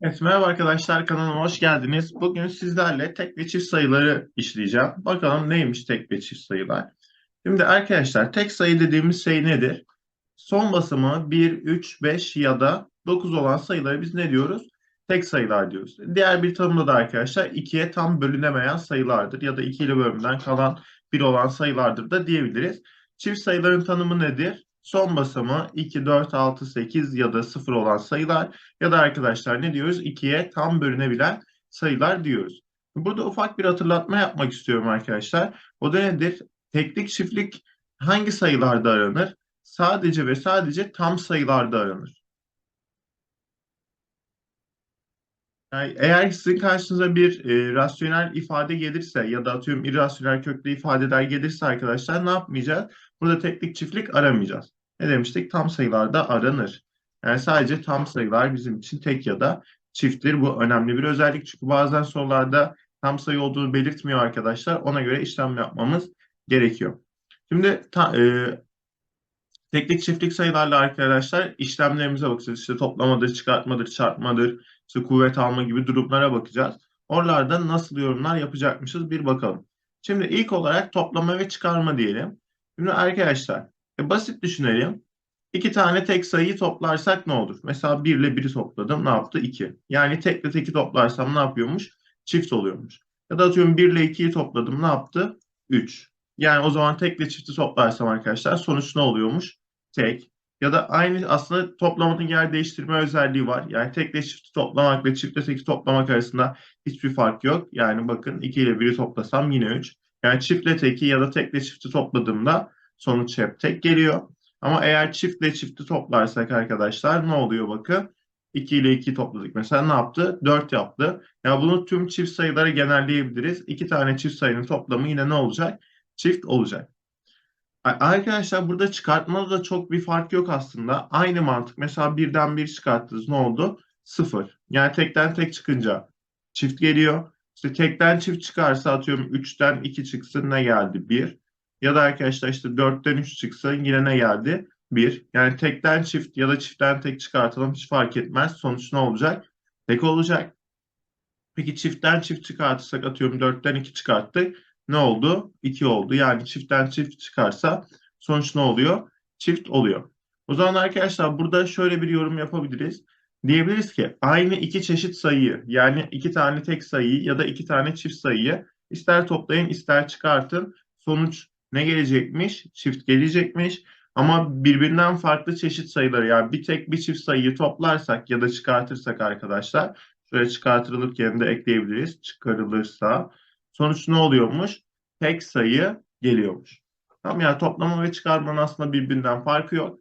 Evet, merhaba arkadaşlar kanalıma hoş geldiniz. Bugün sizlerle tek ve çift sayıları işleyeceğim. Bakalım neymiş tek ve çift sayılar. Şimdi arkadaşlar tek sayı dediğimiz şey nedir? Son basımı 1, 3, 5 ya da 9 olan sayıları biz ne diyoruz? Tek sayılar diyoruz. Diğer bir tanımda da arkadaşlar 2'ye tam bölünemeyen sayılardır ya da 2 ile bölümden kalan 1 olan sayılardır da diyebiliriz. Çift sayıların tanımı nedir? Son basımı 2, 4, 6, 8 ya da 0 olan sayılar ya da arkadaşlar ne diyoruz? 2'ye tam bölünebilen sayılar diyoruz. Burada ufak bir hatırlatma yapmak istiyorum arkadaşlar. O da nedir? Teklik, çiftlik hangi sayılarda aranır? Sadece ve sadece tam sayılarda aranır. Yani eğer sizin karşınıza bir e, rasyonel ifade gelirse ya da atıyorum irrasyonel köklü ifadeler gelirse arkadaşlar ne yapmayacağız? Burada teklik çiftlik aramayacağız. Ne demiştik? Tam sayılarda aranır. Yani sadece tam sayılar bizim için tek ya da çifttir. Bu önemli bir özellik çünkü bazen sorularda tam sayı olduğunu belirtmiyor arkadaşlar. Ona göre işlem yapmamız gerekiyor. Şimdi ta, e, teklik çiftlik sayılarla arkadaşlar işlemlerimize bakacağız. İşte toplamadır, çıkartmadır, çarpmadır, işte kuvvet alma gibi durumlara bakacağız. Oralarda nasıl yorumlar yapacakmışız bir bakalım. Şimdi ilk olarak toplama ve çıkarma diyelim. Şimdi arkadaşlar e, basit düşünelim. İki tane tek sayıyı toplarsak ne olur? Mesela 1 ile 1'i topladım ne yaptı? 2. Yani tek ile teki toplarsam ne yapıyormuş? Çift oluyormuş. Ya da atıyorum 1 ile 2'yi topladım ne yaptı? 3. Yani o zaman tek ile çifti toplarsam arkadaşlar sonuç ne oluyormuş? Tek. Ya da aynı aslında toplamanın yer değiştirme özelliği var. Yani tek ile çifti toplamak ve çiftle teki toplamak arasında hiçbir fark yok. Yani bakın 2 ile 1'i toplasam yine 3. Yani çiftle teki ya da tekle çifti topladığımda sonuç hep tek geliyor. Ama eğer çiftle çifti toplarsak arkadaşlar ne oluyor bakın. 2 ile 2 topladık. Mesela ne yaptı? 4 yaptı. Ya bunu tüm çift sayılara genelleyebiliriz. İki tane çift sayının toplamı yine ne olacak? Çift olacak. Arkadaşlar burada çıkartmada da çok bir fark yok aslında. Aynı mantık. Mesela birden bir çıkarttınız. Ne oldu? Sıfır. Yani tekten tek çıkınca çift geliyor. İşte tekten çift çıkarsa atıyorum 3'ten 2 çıksın ne geldi? 1. Ya da arkadaşlar işte 4'ten 3 çıksın yine ne geldi? 1. Yani tekten çift ya da çiftten tek çıkartalım hiç fark etmez. Sonuç ne olacak? Tek olacak. Peki çiftten çift çıkartırsak atıyorum 4'ten 2 çıkarttık ne oldu? 2 oldu. Yani çiftten çift çıkarsa sonuç ne oluyor? Çift oluyor. O zaman arkadaşlar burada şöyle bir yorum yapabiliriz. Diyebiliriz ki aynı iki çeşit sayıyı yani iki tane tek sayıyı ya da iki tane çift sayıyı ister toplayın ister çıkartın. Sonuç ne gelecekmiş? Çift gelecekmiş. Ama birbirinden farklı çeşit sayıları yani bir tek bir çift sayıyı toplarsak ya da çıkartırsak arkadaşlar şöyle çıkartılırken de ekleyebiliriz. Çıkarılırsa Sonuç ne oluyormuş? Tek sayı geliyormuş. Tamam yani toplama ve çıkarmanın aslında birbirinden farkı yok.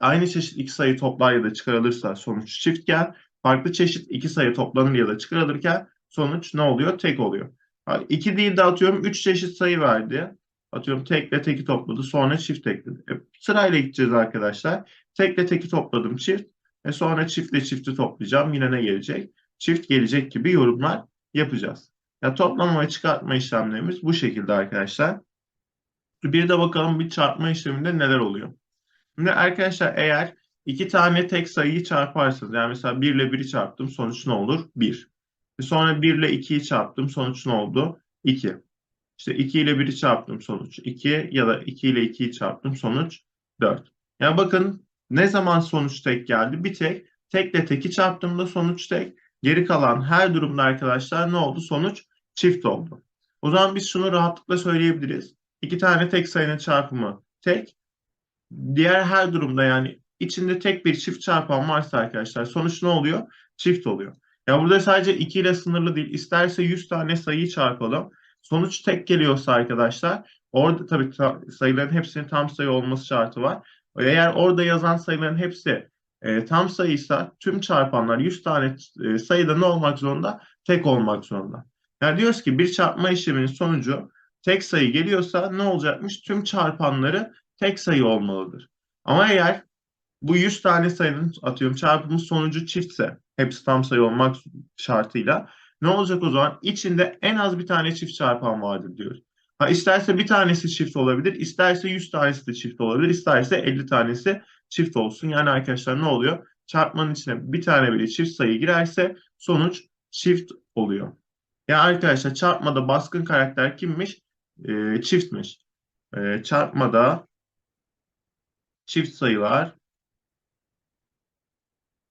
Aynı çeşit iki sayı toplar ya da çıkarılırsa sonuç çiftken farklı çeşit iki sayı toplanır ya da çıkarılırken sonuç ne oluyor? Tek oluyor. Yani iki değil de atıyorum üç çeşit sayı verdi. Atıyorum tekle teki topladı sonra çift ekledi. E, sırayla gideceğiz arkadaşlar. Tekle teki topladım çift. Ve sonra çiftle çifti toplayacağım. Yine ne gelecek? Çift gelecek gibi yorumlar yapacağız. Ya toplama ve çıkartma işlemlerimiz bu şekilde arkadaşlar. Bir de bakalım bir çarpma işleminde neler oluyor. Şimdi arkadaşlar eğer iki tane tek sayıyı çarparsanız yani mesela 1 ile 1'i çarptım sonuç ne olur? 1. Sonra 1 ile 2'yi çarptım sonuç ne oldu? 2. İşte 2 ile 1'i çarptım sonuç 2 ya da 2 ile 2'yi çarptım sonuç 4. Yani bakın ne zaman sonuç tek geldi? Bir tek tekle teki çarptığımda sonuç tek. Geri kalan her durumda arkadaşlar ne oldu? Sonuç çift oldu. O zaman biz şunu rahatlıkla söyleyebiliriz. İki tane tek sayının çarpımı tek. Diğer her durumda yani içinde tek bir çift çarpan varsa arkadaşlar sonuç ne oluyor? Çift oluyor. Ya burada sadece 2 ile sınırlı değil. İsterse 100 tane sayıyı çarpalım. Sonuç tek geliyorsa arkadaşlar orada tabii sayıların hepsinin tam sayı olması şartı var. Eğer orada yazan sayıların hepsi e, tam sayıysa tüm çarpanlar 100 tane e, sayıda ne olmak zorunda? Tek olmak zorunda. Yani diyoruz ki bir çarpma işleminin sonucu tek sayı geliyorsa ne olacakmış? Tüm çarpanları tek sayı olmalıdır. Ama eğer bu 100 tane sayının atıyorum çarpımı sonucu çiftse hepsi tam sayı olmak şartıyla ne olacak o zaman? İçinde en az bir tane çift çarpan vardır diyoruz. Ha, isterse bir tanesi çift olabilir, isterse 100 tanesi de çift olabilir, isterse 50 tanesi çift olsun. Yani arkadaşlar ne oluyor? çarpmanın içine bir tane bile çift sayı girerse sonuç çift oluyor. Ya arkadaşlar çarpmada baskın karakter kimmiş? Ee, çiftmiş. Ee, çarpmada çift sayılar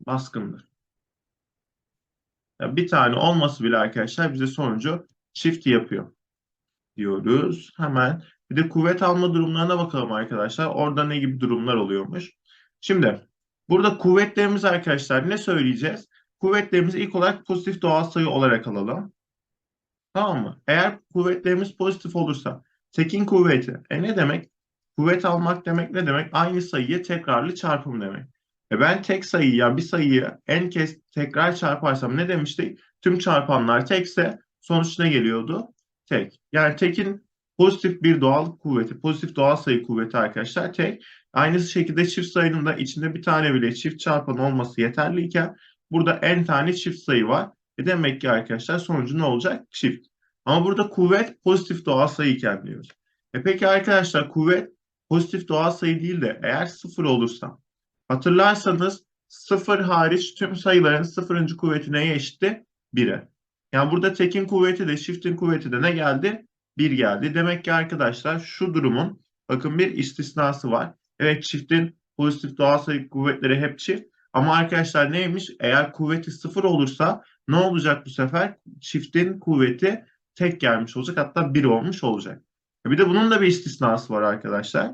baskındır. Ya bir tane olması bile arkadaşlar bize sonucu çift yapıyor diyoruz. Hemen bir de kuvvet alma durumlarına bakalım arkadaşlar. Orada ne gibi durumlar oluyormuş. Şimdi burada kuvvetlerimiz arkadaşlar ne söyleyeceğiz? Kuvvetlerimizi ilk olarak pozitif doğal sayı olarak alalım. Tamam mı? Eğer kuvvetlerimiz pozitif olursa tekin kuvveti. E ne demek? Kuvvet almak demek ne demek? Aynı sayıyı tekrarlı çarpım demek. E ben tek sayıyı yani bir sayıyı en kez tekrar çarparsam ne demiştik? Tüm çarpanlar tekse sonuç ne geliyordu? Tek. Yani tekin pozitif bir doğal kuvveti, pozitif doğal sayı kuvveti arkadaşlar tek. Aynı şekilde çift sayının da içinde bir tane bile çift çarpan olması yeterliyken burada en tane çift sayı var. E demek ki arkadaşlar sonucu ne olacak? Çift. Ama burada kuvvet pozitif doğal sayı iken diyoruz. E peki arkadaşlar kuvvet pozitif doğal sayı değil de eğer sıfır olursa hatırlarsanız sıfır hariç tüm sayıların sıfırıncı kuvveti neye eşitti? 1'e. Yani burada tekin kuvveti de çiftin kuvveti de ne geldi? 1 geldi. Demek ki arkadaşlar şu durumun bakın bir istisnası var. Evet çiftin pozitif doğal sayı kuvvetleri hep çift. Ama arkadaşlar neymiş? Eğer kuvveti sıfır olursa ne olacak bu sefer? Çiftin kuvveti tek gelmiş olacak. Hatta 1 olmuş olacak. E bir de bunun da bir istisnası var arkadaşlar.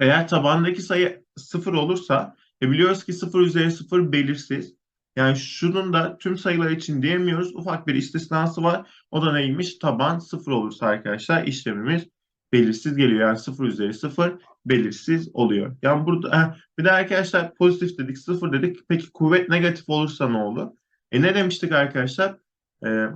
Eğer tabandaki sayı sıfır olursa e biliyoruz ki sıfır üzeri sıfır belirsiz. Yani şunun da tüm sayılar için diyemiyoruz. Ufak bir istisnası var. O da neymiş? Taban sıfır olursa arkadaşlar işlemimiz belirsiz geliyor. Yani sıfır üzeri sıfır belirsiz oluyor. Yani burada bir de arkadaşlar pozitif dedik, sıfır dedik. Peki kuvvet negatif olursa ne olur? E ne demiştik arkadaşlar? E,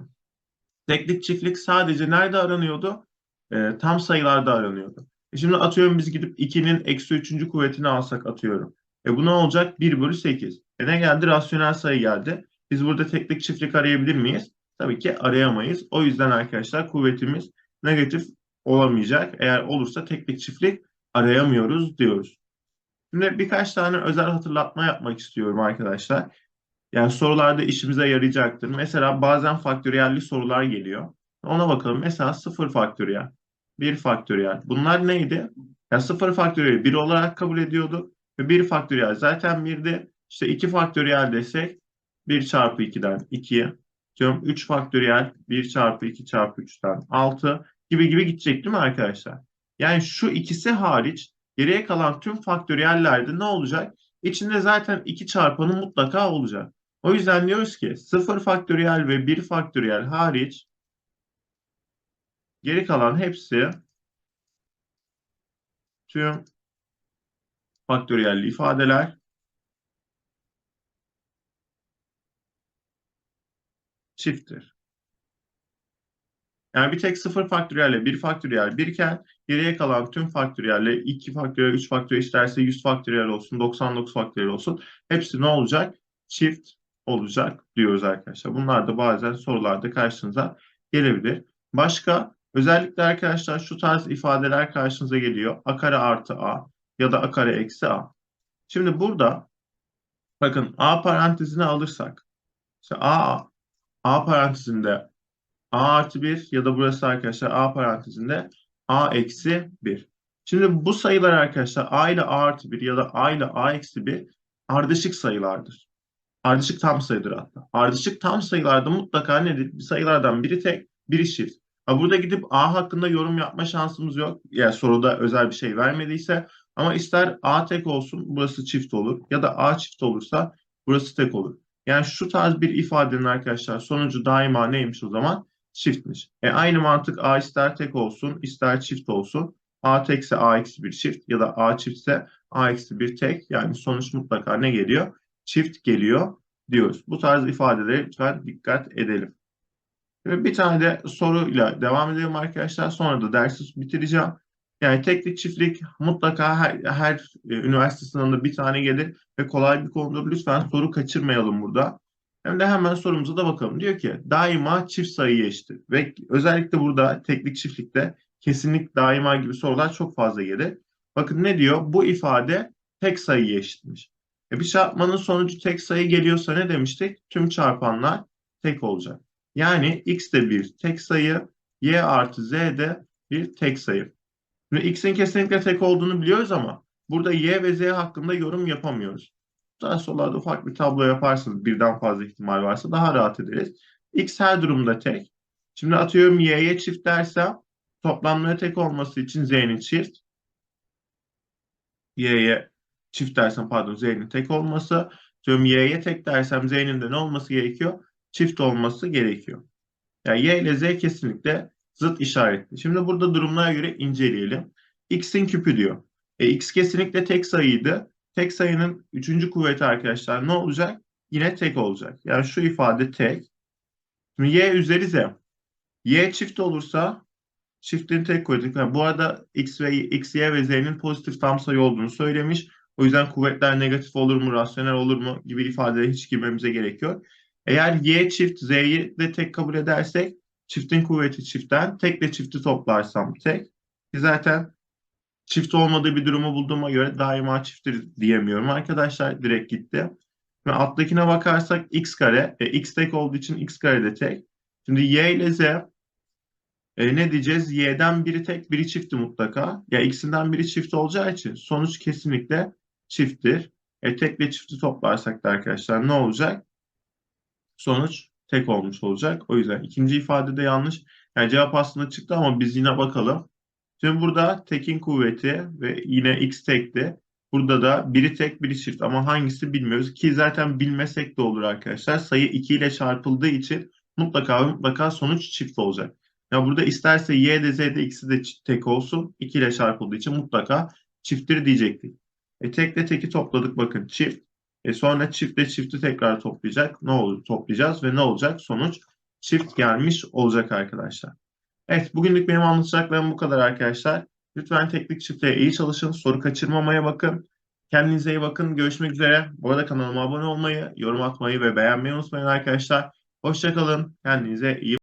teklik çiftlik sadece nerede aranıyordu? E, tam sayılarda aranıyordu. E şimdi atıyorum biz gidip 2'nin eksi 3. kuvvetini alsak atıyorum. E bu ne olacak? 1 bölü 8. E ne geldi? Rasyonel sayı geldi. Biz burada teklik çiftlik arayabilir miyiz? Tabii ki arayamayız. O yüzden arkadaşlar kuvvetimiz negatif olamayacak. Eğer olursa teklik çiftlik arayamıyoruz diyoruz. Şimdi birkaç tane özel hatırlatma yapmak istiyorum arkadaşlar. Yani sorularda işimize yarayacaktır. Mesela bazen faktöriyelli sorular geliyor. Ona bakalım. Mesela 0 faktöriyel, 1 faktöriyel. Bunlar neydi? Yani 0 faktöriyel 1 olarak kabul ediyorduk. Ve 1 faktöriyel zaten 1'di. İşte 2 faktöriyel desek 1 çarpı 2'den 2'ye. Diyorum 3 faktöriyel 1 çarpı 2 çarpı 3'ten 6 gibi gibi gidecek değil mi arkadaşlar? Yani şu ikisi hariç geriye kalan tüm faktöriyellerde ne olacak? İçinde zaten 2 çarpanı mutlaka olacak. O yüzden diyoruz ki 0 faktöriyel ve 1 faktöriyel hariç geri kalan hepsi tüm faktöriyelli ifadeler çifttir. Yani bir tek 0 faktöriyelle 1 faktöriyel birken geriye kalan tüm faktöriyelle 2 faktöriyel, 3 faktöriyel isterse 100 faktöriyel olsun, 99 faktöriyel olsun. Hepsi ne olacak? Çift olacak diyoruz arkadaşlar. Bunlar da bazen sorularda karşınıza gelebilir. Başka özellikle arkadaşlar şu tarz ifadeler karşınıza geliyor. A kare artı A ya da A kare eksi A. Şimdi burada bakın A parantezini alırsak işte A, A parantezinde A artı 1 ya da burası arkadaşlar A parantezinde A eksi 1. Şimdi bu sayılar arkadaşlar A ile A artı 1 ya da A ile A eksi 1 ardışık sayılardır. Ardışık tam sayıdır hatta. Ardışık tam sayılarda mutlaka nedir? Sayılardan biri tek, biri çift. Ha burada gidip A hakkında yorum yapma şansımız yok. Yani soruda özel bir şey vermediyse. Ama ister A tek olsun burası çift olur. Ya da A çift olursa burası tek olur. Yani şu tarz bir ifadenin arkadaşlar sonucu daima neymiş o zaman? Çiftmiş. E aynı mantık A ister tek olsun ister çift olsun. A tekse A eksi bir çift ya da A çiftse A eksi bir tek. Yani sonuç mutlaka ne geliyor? Çift geliyor diyoruz. Bu tarz ifadelere lütfen dikkat edelim. Ve bir tane de soruyla devam edelim arkadaşlar. Sonra da dersi bitireceğim. Yani teklik çiftlik mutlaka her, her e, üniversite sınavında bir tane gelir ve kolay bir konudur. Lütfen soru kaçırmayalım burada. Hem de hemen sorumuza da bakalım. Diyor ki daima çift sayı eşittir. Ve özellikle burada teklik çiftlikte kesinlik daima gibi sorular çok fazla gelir. Bakın ne diyor? Bu ifade tek sayı eşitmiş. E bir çarpmanın sonucu tek sayı geliyorsa ne demiştik? Tüm çarpanlar tek olacak. Yani x de bir tek sayı, y artı z de bir tek sayı. Şimdi x'in kesinlikle tek olduğunu biliyoruz ama burada y ve z hakkında yorum yapamıyoruz. Daha sorularda ufak bir tablo yaparsanız birden fazla ihtimal varsa daha rahat ederiz. x her durumda tek. Şimdi atıyorum y'ye çift dersem toplamları tek olması için z'nin çift. y'ye çift dersem pardon z'nin tek olması. Diyorum y'ye tek dersem z'nin de ne olması gerekiyor? Çift olması gerekiyor. Yani y ile z kesinlikle zıt işaretli. Şimdi burada durumlara göre inceleyelim. x'in küpü diyor. E, x kesinlikle tek sayıydı. Tek sayının üçüncü kuvveti arkadaşlar ne olacak? Yine tek olacak. Yani şu ifade tek. Şimdi y üzeri z. y çift olursa çiftin tek kuvveti. Yani bu arada x ve x, y ve z'nin pozitif tam sayı olduğunu söylemiş. O yüzden kuvvetler negatif olur mu, rasyonel olur mu gibi ifadelere hiç girmemize gerek yok. Eğer y çift z'yi de tek kabul edersek çiftin kuvveti çiftten tekle çifti toplarsam tek. Ki zaten çift olmadığı bir durumu bulduğuma göre daima çifttir diyemiyorum arkadaşlar. Direkt gitti. Ve alttakine bakarsak x kare. E, x tek olduğu için x kare de tek. Şimdi y ile z e, ne diyeceğiz? Y'den biri tek, biri çifti mutlaka. Ya x'inden biri çift olacağı için sonuç kesinlikle çifttir. E, tekle çifti toplarsak da arkadaşlar ne olacak? Sonuç tek olmuş olacak. O yüzden ikinci ifade de yanlış. Yani cevap aslında çıktı ama biz yine bakalım. Şimdi burada tekin kuvveti ve yine x tekti. Burada da biri tek biri çift ama hangisi bilmiyoruz ki zaten bilmesek de olur arkadaşlar. Sayı 2 ile çarpıldığı için mutlaka mutlaka sonuç çift olacak. Ya burada isterse y de z de ikisi de tek olsun. 2 ile çarpıldığı için mutlaka çifttir diyecektik. E tekle teki topladık bakın çift. E sonra çiftle çifti tekrar toplayacak. Ne olur toplayacağız ve ne olacak? Sonuç çift gelmiş olacak arkadaşlar. Evet bugünlük benim anlatacaklarım bu kadar arkadaşlar. Lütfen teknik çiftliğe iyi çalışın. Soru kaçırmamaya bakın. Kendinize iyi bakın. Görüşmek üzere. Bu arada kanalıma abone olmayı, yorum atmayı ve beğenmeyi unutmayın arkadaşlar. Hoşçakalın. Kendinize iyi